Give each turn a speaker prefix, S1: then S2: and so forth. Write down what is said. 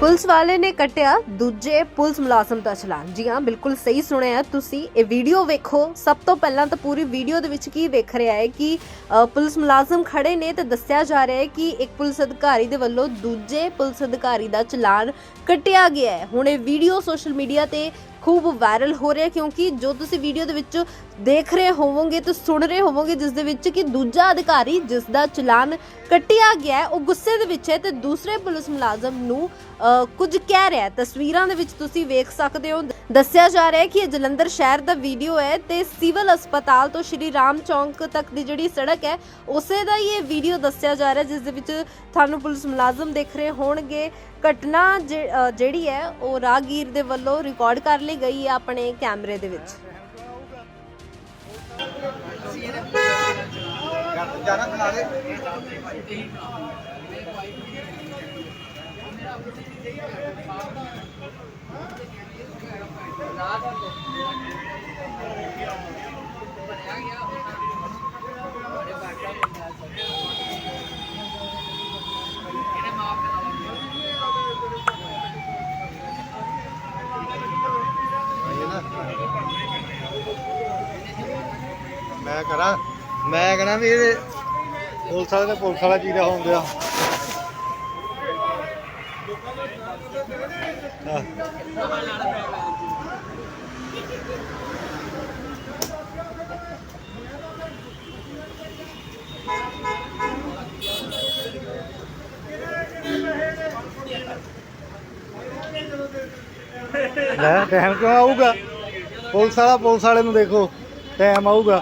S1: Police ਵਾਲੇ ਨੇ ਕੱਟਿਆ ਦੂਜੇ ਪੁਲਿਸ ਮੁਲਾਜ਼ਮ ਦਾ ਚਲਾਨ। ਜੀ ਹਾਂ, ਬਿਲਕੁਲ ਸਹੀ ਸੁਣਿਆ ਤੁਸੀਂ। ਇਹ ਵੀਡੀਓ ਵੇਖੋ। ਸਭ ਤੋਂ ਪਹਿਲਾਂ ਤਾਂ ਪੂਰੀ ਵੀਡੀਓ ਦੇ ਵਿੱਚ ਕੀ ਵੇਖ ਰਿਹਾ ਹੈ ਕਿ ਪੁਲਿਸ ਮੁਲਾਜ਼ਮ ਖੜੇ ਨੇ ਤੇ ਦੱਸਿਆ ਜਾ ਰਿਹਾ ਹੈ ਕਿ ਇੱਕ ਪੁਲਿਸ ਅਧਿਕਾਰੀ ਦੇ ਵੱਲੋਂ ਦੂਜੇ ਪੁਲਿਸ ਅਧਿਕਾਰੀ ਦਾ ਚਲਾਨ ਕੱਟਿਆ ਗਿਆ ਹੈ। ਹੁਣ ਇਹ ਵੀਡੀਓ ਸੋਸ਼ਲ ਮੀਡੀਆ ਤੇ ਖੂਬ ਵਾਇਰਲ ਹੋ ਰਿਹਾ ਕਿਉਂਕਿ ਜੋ ਤੁਸੀਂ ਵੀਡੀਓ ਦੇ ਵਿੱਚ ਦੇਖ ਰਹੇ ਹੋਵੋਗੇ ਤੇ ਸੁਣ ਰਹੇ ਹੋਵੋਗੇ ਜਿਸ ਦੇ ਵਿੱਚ ਕਿ ਦੂਜਾ ਅਧਿਕਾਰੀ ਜਿਸ ਦਾ ਚਲਾਨ ਕੱਟਿਆ ਗਿਆ ਹੈ, ਉਹ ਗੁੱਸੇ ਦੇ ਵਿੱਚ ਹੈ ਤੇ ਦੂਸਰੇ ਪੁਲਿਸ ਮੁਲਾਜ਼ਮ ਨੂੰ ਕੁਝ ਕਹਿ ਰਿਹਾ ਤਸਵੀਰਾਂ ਦੇ ਵਿੱਚ ਤੁਸੀਂ ਵੇਖ ਸਕਦੇ ਹੋ। ਦੱਸਿਆ ਜਾ ਰਿਹਾ ਹੈ ਕਿ ਇਹ ਜਲੰਧਰ ਸ਼ਹਿਰ ਦਾ ਵੀਡੀਓ ਹੈ ਤੇ ਸਿਵਲ ਹਸਪਤਾਲ ਤੋਂ ਸ਼੍ਰੀ ਰਾਮ ਚੌਂਕ ਤੱਕ ਦੀ ਜਿਹੜੀ ਸੜਕ ਹੈ ਉਸੇ ਦਾ ਹੀ ਇਹ ਵੀਡੀਓ ਦੱਸਿਆ ਜਾ ਰਿਹਾ ਜਿਸ ਦੇ ਵਿੱਚ ਤੁਹਾਨੂੰ ਪੁਲਿਸ ਮੁਲਾਜ਼ਮ ਦੇਖ ਰਹੇ ਹੋਣਗੇ। ਘਟਨਾ ਜਿਹੜੀ ਹੈ ਉਹ ਰਾਹਗੀਰ ਦੇ ਵੱਲੋਂ ਰਿਕਾਰਡ ਕਰ ਲਈ ਗਈ ਹੈ ਆਪਣੇ ਕੈਮਰੇ ਦੇ ਵਿੱਚ।
S2: ਜਾਣਾ ਬਣਾ ਦੇ ਮੈਂ ਕਰਾਂ, ਮੈਂ ਕਹਣਾ ਵੀ ਇਹ ਪੁਲਿਸ ਵਾਲੇ ਤੇ ਪੁਲਿਸ ਵਾਲਾ ਚੀਜ਼ ਹੋਣ ਦਿਆ ਆਹ। ਲੈ, ਟਾਈਮ ਕਿਉਂ ਆਊਗਾ ਪੁਲਿਸ ਵਾਲਾ, ਪੁਲਿਸ ਵਾਲੇ ਨੂੰ ਦੇਖੋ, ਟਾਈਮ ਆਊਗਾ